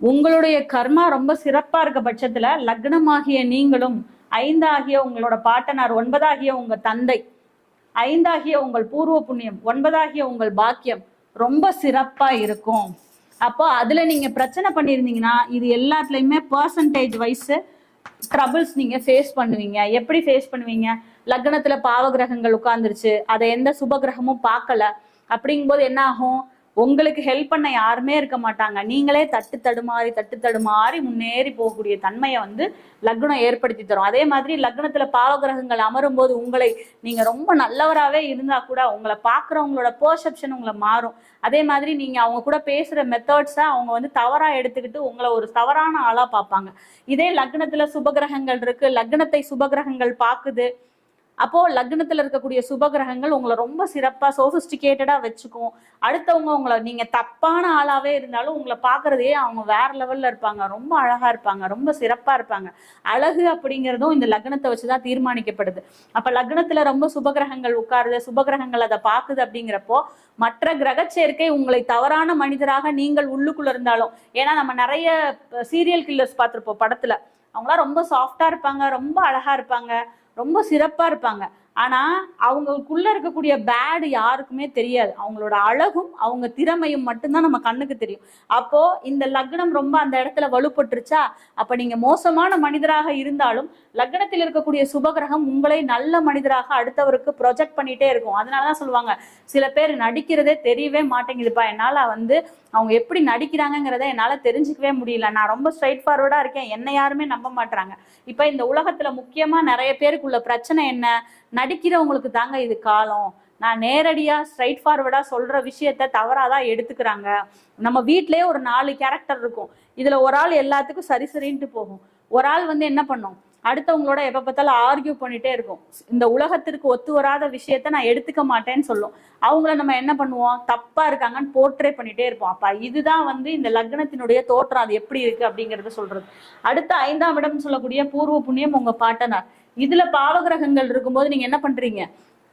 [SPEAKER 1] உங்களுடைய கர்மா ரொம்ப சிறப்பா இருக்க பட்சத்துல லக்னமாகிய நீங்களும் ஐந்தாகிய உங்களோட பாட்டனார் ஒன்பதாகிய உங்க தந்தை ஐந்தாகிய உங்கள் பூர்வ புண்ணியம் ஒன்பதாகிய உங்கள் பாக்கியம் ரொம்ப சிறப்பா இருக்கும். அப்போ அதுல நீங்க பிரச்சனை பண்ணியிருந்தீங்கன்னா இது எல்லாத்துலயுமே பர்சன்டேஜ் வைஸ் ட்ரபிள்ஸ் நீங்க ஃபேஸ் பண்ணுவீங்க. எப்படி ஃபேஸ் பண்ணுவீங்க? லக்னத்துல பாவ கிரகங்கள் உட்கார்ந்துருச்சு. அதை எந்த சுப கிரகமும் பார்க்கல. அப்படிங்கும்போது என்ன ஆகும்? உங்களுக்கு ஹெல்ப் பண்ண யாருமே இருக்க மாட்டாங்க. நீங்களே தட்டு தடுமாறி தட்டு தடுமாறி முன்னேறி போகக்கூடிய தன்மையை வந்து லக்னம் ஏற்படுத்தி தரும். அதே மாதிரி லக்னத்துல பாவ கிரகங்கள் அமரும் போது உங்களை நீங்க ரொம்ப நல்லவராகவே இருந்தா கூட உங்களை பார்க்குறவங்களோட பர்செப்ஷன் உங்களை மாறும். அதே மாதிரி நீங்க அவங்க கூட பேசுற மெத்தட்ஸை அவங்க வந்து தவறா எடுத்துக்கிட்டு உங்களை ஒரு தவறான ஆளா பார்ப்பாங்க. இதே லக்னத்துல சுபகிரகங்கள் இருக்கு. லக்னத்தை சுபகிரகங்கள் பார்க்குது. அப்போ லக்னத்துல இருக்கக்கூடிய சுபகிரகங்கள் உங்களை ரொம்ப சிறப்பா சோபிஸ்டிகேட்டடா வச்சுக்கும். அடுத்தவங்க உங்களை நீங்க தப்பான ஆளாவே இருந்தாலும் உங்களை பாக்குறதே அவங்க வேற லெவல்ல இருப்பாங்க. ரொம்ப அழகா இருப்பாங்க. ரொம்ப சிறப்பா இருப்பாங்க. அழகு அப்படிங்கிறதும் இந்த லக்னத்தை வச்சுதான் தீர்மானிக்கப்படுது. அப்ப லக்னத்துல ரொம்ப சுபகிரகங்கள் உட்காருது சுபகிரகங்கள் அதை பாக்குது அப்படிங்கிறப்போ மற்ற கிரக சேர்க்கை உங்களை தவறான மனிதராக நீங்கள் உள்ளுக்குள்ள இருந்தாலும் ஏன்னா நம்ம நிறைய சீரியல் கில்லர்ஸ் பார்த்திருப்போம் படத்துல. அவங்களாம் ரொம்ப சாஃப்டா இருப்பாங்க ரொம்ப அழகா இருப்பாங்க. ரொம்ப சிறப்பாக இருப்பாங்க. ஆனால் அவங்களுக்குள்ளே இருக்கக்கூடிய பேடு யாருக்குமே தெரியாது. அவங்களோட அழகும் அவங்க திறமையும் மட்டும்தான் நம்ம கண்ணுக்கு தெரியும். அப்போது இந்த லக்னம் ரொம்ப அந்த இடத்துல வலுப்பட்டுருச்சா? அப்போ நீங்கள் மோசமான மனிதராக இருந்தாலும் லக்னத்தில் இருக்கக்கூடிய சுபகிரகம் உங்களை நல்ல மனிதராக அடுத்தவருக்கு ப்ரொஜெக்ட் பண்ணிகிட்டே இருக்கும். அதனாலதான் சொல்லுவாங்க சில பேர் நடிக்கிறதே தெரியவே மாட்டேங்குதுப்பா. என்னால் வந்து அவங்க எப்படி நடிக்கிறாங்கங்கிறத என்னால் தெரிஞ்சுக்கவே முடியல. நான் ரொம்ப ஸ்ட்ரைட் ஃபார்வர்டாக இருக்கேன். என்ன யாருமே நம்ப மாட்டுறாங்க இப்போ இந்த உலகத்தில் முக்கியமாக நிறைய பேருக்குள்ள பிரச்சனை என்ன? நடிக்கிறவங்களுக்கு தாங்க இது காலம். நான் நேரடியாக ஸ்ட்ரைட் ஃபார்வர்டா சொல்கிற விஷயத்த தவறாதான் எடுத்துக்கிறாங்க. நம்ம வீட்லயே ஒரு நாலு கேரக்டர் இருக்கும். இதில் ஒரு ஆள் எல்லாத்துக்கும் சரி சரின்ட்டு போகும். ஒரு ஆள் வந்து என்ன பண்ணும்? அடுத்தவங்களோட எப்போ பார்த்தாலும் ஆர்கியூ பண்ணிட்டே இருக்கும். இந்த உலகத்திற்கு ஒத்து வராத விஷயத்த நான் எடுத்துக்க மாட்டேன்னு சொல்லும். அவங்கள நம்ம என்ன பண்ணுவோம்? தப்பாக இருக்காங்கன்னு போர்ட்ரே பண்ணிட்டே இருப்போம். அப்போ இதுதான் வந்து இந்த லக்னத்தினுடைய தோற்றம். அது எப்படி இருக்குது அப்படிங்கிறத சொல்கிறது அடுத்த ஐந்தாம் இடம் சொல்லக்கூடிய பூர்வ புண்ணியம் உங்கள் பாட்டனார். இதுல பாவகிரகங்கள் இருக்கும்போது நீங்க என்ன பண்றீங்க?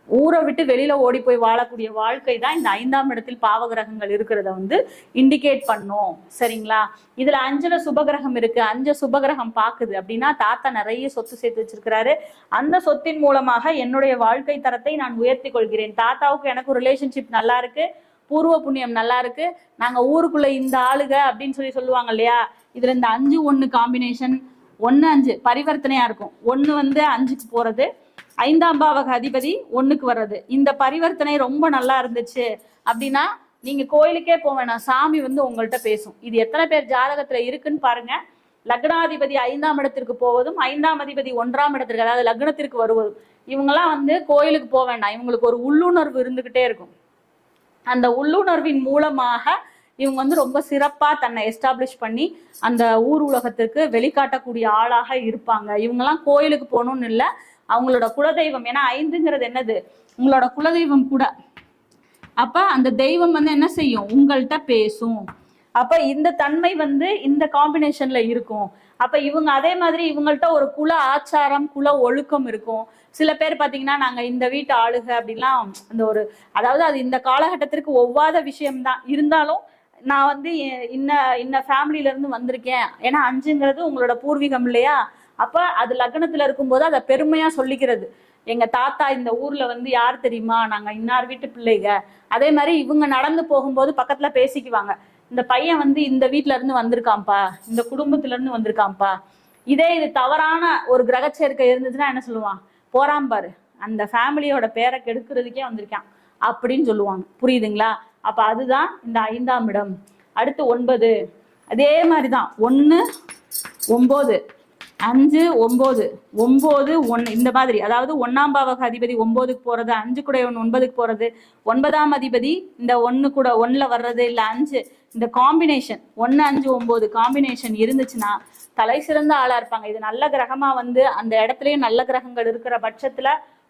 [SPEAKER 1] ஊரை விட்டு வெளியில ஓடி போய் வாழக்கூடிய வாழ்க்கை தான் இந்த ஐந்தாம் இடத்தில் பாவகிரகங்கள் இருக்கிறத வந்து இண்டிகேட் பண்ணும். சரிங்களா? இதுல அஞ்சுல சுபகிரகம் இருக்கு. அஞ்சு சுபகிரகம் பாக்குது. அப்படின்னா தாத்தா நிறைய சொத்து சேர்த்து வச்சிருக்கிறாரு. அந்த சொத்தின் மூலமாக என்னுடைய வாழ்க்கை தரத்தை நான் உயர்த்தி கொள்கிறேன். தாத்தாவுக்கு எனக்கு ரிலேஷன்ஷிப் நல்லா இருக்கு. பூர்வ புண்ணியம் நல்லா இருக்கு. நாங்க ஊருக்குள்ள இந்த ஆளுக அப்படின்னு சொல்லி சொல்லுவாங்க இல்லையா? இதுல இந்த அஞ்சு ஒண்ணு காம்பினேஷன் ஒன்னு அஞ்சு பரிவர்த்தனையா இருக்கும். ஒன்னு வந்து அஞ்சுக்கு போறது ஐந்தாம் பாவக அதிபதி ஒண்ணுக்கு வர்றது. இந்த பரிவர்த்தனை ரொம்ப நல்லா இருந்துச்சு அப்படின்னா நீங்க கோயிலுக்கே போக வேணாம். சாமி வந்து உங்கள்கிட்ட பேசும். இது எத்தனை பேர் ஜாதகத்துல இருக்குன்னு பாருங்க. லக்னாதிபதி ஐந்தாம் இடத்திற்கு போவதும் ஐந்தாம் அதிபதி ஒன்றாம் இடத்திற்கு அதாவது லக்னத்திற்கு வருவதும். இவங்கெல்லாம் வந்து கோயிலுக்கு போக வேண்டாம் இவங்களுக்கு ஒரு உள்ளுணர்வு இருந்துகிட்டே இருக்கும். அந்த உள்ளுணர்வின் மூலமாக இவங்க வந்து ரொம்ப சிறப்பா தன்னை எஸ்டாப்ளிஷ் பண்ணி அந்த ஊர் உலகத்திற்கு வெளிக்காட்டக்கூடிய ஆளாக இருப்பாங்க. இவங்கெல்லாம் கோயிலுக்கு போகணும்னு இல்லை. அவங்களோட குலதெய்வம் ஏன்னா ஐந்துங்கிறது என்னது? உங்களோட குலதெய்வம் கூட. அப்ப அந்த தெய்வம் வந்து என்ன செய்யும்? உங்கள்கிட்ட பேசும். அப்ப இந்த தன்மை வந்து இந்த காம்பினேஷன்ல இருக்கும். அப்ப இவங்க அதே மாதிரி இவங்கள்ட்ட ஒரு குல ஆச்சாரம் குல ஒழுக்கம் இருக்கும். சில பேர் பாத்தீங்கன்னா நாங்க இந்த வீட்டு ஆளுக அப்படிலாம் அந்த ஒரு அதாவது அது இந்த காலகட்டத்திற்கு ஒவ்வாத விஷயம்தான். இருந்தாலும் நான் வந்து இன்ன இன்ன ஃபேமிலியில இருந்து வந்திருக்கேன். ஏன்னா அஞ்சுங்கிறது உங்களோட பூர்வீகம் இல்லையா? அப்ப அது லக்னத்துல இருக்கும்போது அதை பெருமையா சொல்லிக்கிறது. எங்க தாத்தா இந்த ஊர்ல வந்து யார் தெரியுமா? நாங்க இன்னார் வீட்டு பிள்ளைங்க அதே மாதிரி இவங்க நடந்து போகும்போது பக்கத்துல பேசிக்குவாங்க. இந்த பையன் வந்து இந்த வீட்டுல இருந்து வந்திருக்கான்ப்பா. இந்த குடும்பத்துல இருந்து வந்திருக்கான்ப்பா. இதே இது தவறான ஒரு கிரக சேர்க்கை இருந்துச்சுன்னா என்ன சொல்லுவான்? போறான் பாரு. அந்த ஃபேமிலியோட பேரை கெடுக்கிறதுக்கே வந்திருக்கான். அப்படின்னு சொல்லுவாங்க. புரியுதுங்களா? அப்ப அதுதான் இந்த ஐந்தாம் இடம். அடுத்து ஒன்பது. அதே மாதிரி தான் ஒன்று ஒம்பது. அஞ்சு ஒம்பது. ஒம்பது ஒன்று இந்த மாதிரி. அதாவது ஒன்னாம் பாவக அதிபதி ஒம்போதுக்கு போறது அஞ்சு கூட ஒன்று ஒன்பதுக்கு போறது ஒன்பதாம் அதிபதி இந்த ஒன்று கூட ஒன்றில் வர்றது இல்லை அஞ்சு. இந்த காம்பினேஷன் ஒன்று அஞ்சு ஒம்பது காம்பினேஷன் இருந்துச்சுன்னா தலை சிறந்த ஆளா இருப்பாங்க. இது நல்ல கிரகமா வந்து அந்த இடத்துலயும் நல்ல கிரகங்கள் இருக்கிற பட்சத்துல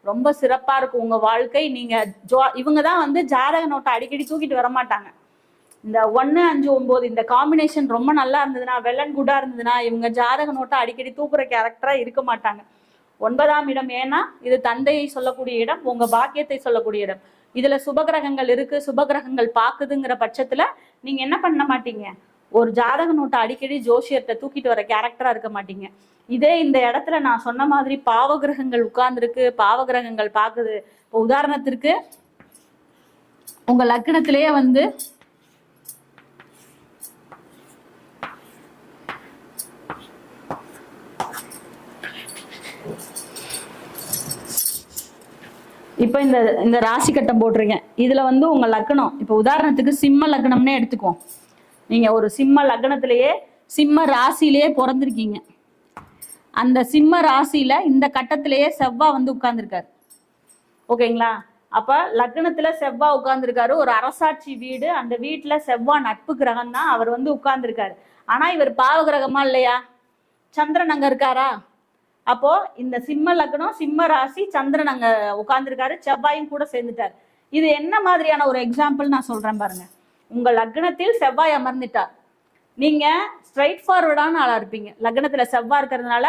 [SPEAKER 1] ரொம்ப சிறப்பா இருக்கும் உங்க வாழ்க்கை. நீங்க ஜோ இவங்க தான் வந்து ஜாதக நோட்டை அடிக்கடி தூக்கிட்டு வர மாட்டாங்க. இந்த ஒன்று அஞ்சு ஒம்பது இந்த காம்பினேஷன் ரொம்ப நல்லா இருந்ததுன்னா வெள்ளன் குட்டா இருந்ததுன்னா இவங்க ஜாதக நோட்டை அடிக்கடி தூக்குற கேரக்டரா இருக்க மாட்டாங்க. ஒன்பதாம் இடம் ஏன்னா இது தந்தையை சொல்லக்கூடிய இடம் உங்க பாக்கியத்தை சொல்லக்கூடிய இடம். இதுல சுபகிரகங்கள் இருக்கு சுபகிரகங்கள் பாக்குதுங்கிற பட்சத்துல நீங்க என்ன பண்ண மாட்டீங்க? ஒரு ஜாதக நோட்டை அடிக்கடி ஜோசியர்கிட்ட தூக்கிட்டு வர கேரக்டரா இருக்க மாட்டீங்க. இதே இந்த இடத்துல நான் சொன்ன மாதிரி பாவகிரகங்கள் உட்கார்ந்துருக்கு பாவகிரகங்கள் பாக்குது இப்போ உதாரணத்திற்கு உங்க லக்னத்திலேயே வந்து இப்போ இந்த இந்த ராசி கட்டம் போட்டிருக்கேன். இதுல வந்து உங்க லக்னம் இப்போ உதாரணத்துக்கு சிம்ம லக்னம்னே எடுத்துக்குவோம். நீங்க ஒரு சிம்ம லக்னத்திலேயே சிம்ம ராசியிலேயே பிறந்திருக்கீங்க. அந்த சிம்ம ராசியில இந்த கட்டத்திலேயே செவ்வாய் வந்து உட்கார்ந்துருக்காரு. ஓகேங்களா? அப்ப லக்னத்துல செவ்வாய் உட்கார்ந்துருக்காரு. ஒரு அரசாட்சி வீடு. அந்த வீட்டுல செவ்வாய் நட்பு கிரகம் தான் அவர் வந்து உட்கார்ந்துருக்காரு. ஆனா இவர் பாவ கிரகமா இல்லையா? சந்திரன் அங்க இருக்காரா? அப்போ இந்த சிம்ம லக்னம் சிம்ம ராசி சந்திரன் அங்க உட்கார்ந்துருக்காரு. செவ்வாயும் கூட சேர்ந்துட்டார். இது என்ன மாதிரியான ஒரு எக்ஸாம்பிள் நான் சொல்றேன் பாருங்க. உங்கள் லக்னத்தில் செவ்வாய் அமர்ந்துட்டார். நீங்க ஸ்ட்ரைட் ஃபார்வர்டான ஆளா இருப்பீங்க. லக்னத்துல செவ்வாய் இருக்கிறதுனால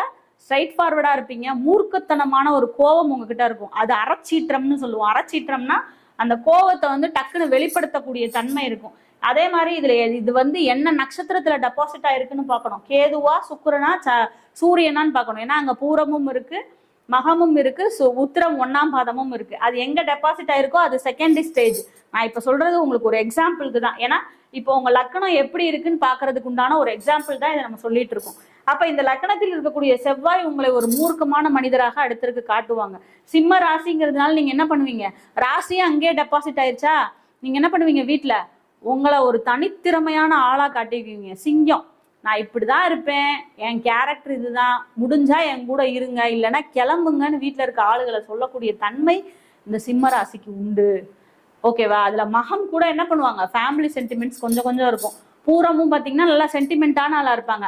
[SPEAKER 1] ஸ்ட்ரைட் ஃபார்வர்டா இருப்பீங்க. மூர்க்கத்தனமான ஒரு கோபம் உங்ககிட்ட இருக்கும். அது அறச்சீற்றம்னு சொல்லுவோம். அறச்சீற்றம்னா அந்த கோவத்தை வந்து டக்குன்னு வெளிப்படுத்தக்கூடிய தன்மை இருக்கும். அதே மாதிரி இதுல இது வந்து என்ன நட்சத்திரத்துல டெபாசிட் ஆயிருக்குன்னு பார்க்கணும். கேதுவா சுக்கரனா ச- சூரியனான்னு பார்க்கணும். ஏன்னா அங்க பூரமும் இருக்கு. மகமும் இருக்கு ஸோ உத்திரம் ஒன்னாம் பாதமும் இருக்கு. அது எங்க டெபாசிட் ஆயிருக்கோ அது செகண்டரி ஸ்டேஜ் நான் இப்ப சொல்றது உங்களுக்கு ஒரு எக்ஸாம்பிளுக்கு தான். ஏன்னா இப்போ உங்க லக்கணம் எப்படி இருக்குன்னு பாக்குறதுக்கு உண்டான ஒரு எக்ஸாம்பிள் தான் இதை நம்ம சொல்லிட்டு இருக்கோம். அப்ப இந்த லக்கணத்தில் இருக்கக்கூடிய செவ்வாய் உங்களை ஒரு மூர்க்கமான மனிதராக அடுத்திருக்கு காட்டுவாங்க. சிம்ம ராசிங்கிறதுனால நீங்க என்ன பண்ணுவீங்க? ராசியே அங்கேயே டெபாசிட் ஆயிருச்சா? நீங்க என்ன பண்ணுவீங்க வீட்டுல உங்களை ஒரு தனித்திறமையான ஆளா காட்டிக்குவீங்க. சிங்கம். நான் இப்படி தான் இருப்பேன் என் கேரக்டர் இதுதான் முடிஞ்சா என் கூட இருங்க இல்லைன்னா கிளம்புங்கன்னு வீட்டில் இருக்க ஆளுகளை சொல்லக்கூடிய தன்மை இந்த சிம்ம ராசிக்கு உண்டு. ஓகேவா அதில் மகம் கூட என்ன பண்ணுவாங்க? ஃபேமிலி சென்டிமெண்ட்ஸ் கொஞ்சம் கொஞ்சம் இருக்கும். பூரமும் பார்த்தீங்கன்னா நல்லா சென்டிமெண்ட்டான ஆளாக இருப்பாங்க.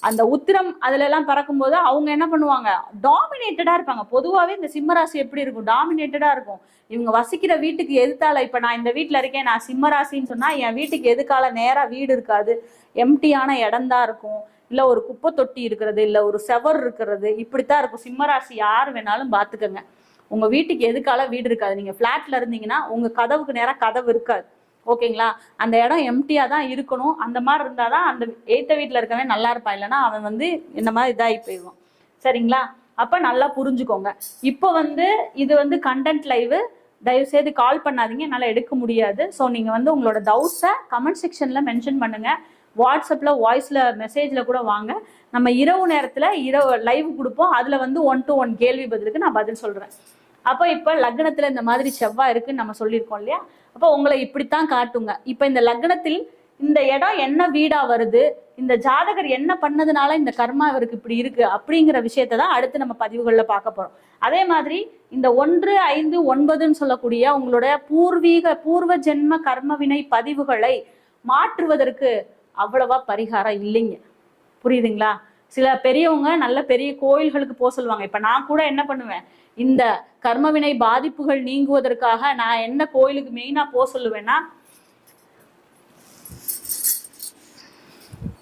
[SPEAKER 1] அந்த உத்திரம் அதுல எல்லாம் பறக்கும்போது அவங்க என்ன பண்ணுவாங்க? டாமினேட்டடா இருப்பாங்க. பொதுவாவே இந்த சிம்மராசி எப்படி இருக்கும்? டாமினேட்டடா இருக்கும். இவங்க வசிக்கிற வீட்டுக்கு எதுத்தால இப்ப நான் இந்த வீட்ல இருக்கேன் நான் சிம்மராசின்னு சொன்னா என் வீட்டுக்கு எதுக்கால நேரா வீடு இருக்காது. எம்டியான இடம் தான் இருக்கும். இல்ல ஒரு குப்பை தொட்டி இருக்கிறது இல்ல ஒரு செவர் இருக்கிறது இப்படித்தான் இருக்கும். சிம்மராசி யார் வேணாலும் பாத்துக்கோங்க. உங்க வீட்டுக்கு எதுக்கால வீடு இருக்காது. நீங்க பிளாட்ல இருந்தீங்கன்னா உங்க கதவுக்கு நேரா கதவு இருக்காது. ஓகேங்களா? அந்த இடம் எம்டியா தான் இருக்கணும். அந்த மாதிரி இருந்தாதான் அந்த எய்த்த வீட்டில் இருக்கவன் நல்லா இருப்பான். இல்லைன்னா அவன் வந்து இந்த மாதிரி இதாகி போயிடுவான். சரிங்களா? அப்ப நல்லா புரிஞ்சுக்கோங்க. இப்போ வந்து இது வந்து கண்டென்ட் லைவ் தயவு செய்து கால் பண்ணாதீங்க. என்னால் எடுக்க முடியாது. ஸோ நீங்கள் வந்து உங்களோட டவுட்ஸை கமெண்ட் செக்ஷனில் மென்ஷன் பண்ணுங்க. வாட்ஸ்அப்பில் வாய்ஸில் மெசேஜில் கூட வாங்க. நம்ம இரவு நேரத்தில் இரவு லைவ் கொடுப்போம். அதில் வந்து ஒன் டு ஒன் கேள்வி பதிலுக்கு நான் பதில் சொல்கிறேன் அப்போ இப்போ லக்னத்தில் இந்த மாதிரி செவ்வாய் இருக்குன்னு நம்ம சொல்லியிருக்கோம் இல்லையா? அப்போ உங்களை இப்படித்தான் காட்டுங்க. இப்போ இந்த லக்னத்தில் இந்த இடம் என்ன வீடா வருது இந்த ஜாதகர் என்ன பண்ணதுனால இந்த கர்மா இவருக்கு இப்படி இருக்கு அப்படிங்கிற விஷயத்த தான் அடுத்து நம்ம பதிவுகளில் பார்க்க போறோம். அதே மாதிரி இந்த ஒன்று ஐந்து ஒன்பதுன்னு சொல்லக்கூடிய உங்களுடைய பூர்வீக பூர்வ ஜென்ம கர்மவினை பதிவுகளை மாற்றுவதற்கு அவ்வளவா பரிகாரம் இல்லைங்க. புரியுதுங்களா? சில பெரியவங்க நல்ல பெரிய கோயில்களுக்கு போக சொல்லுவாங்க. இப்ப நான் கூட என்ன பண்ணுவேன்? இந்த கர்மவினை பாதிப்புகள் நீங்குவதற்காக நான் என்ன கோயிலுக்கு மெயினா போக சொல்லுவேன்னா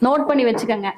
[SPEAKER 1] நோட் பண்ணி வச்சுக்கோங்க.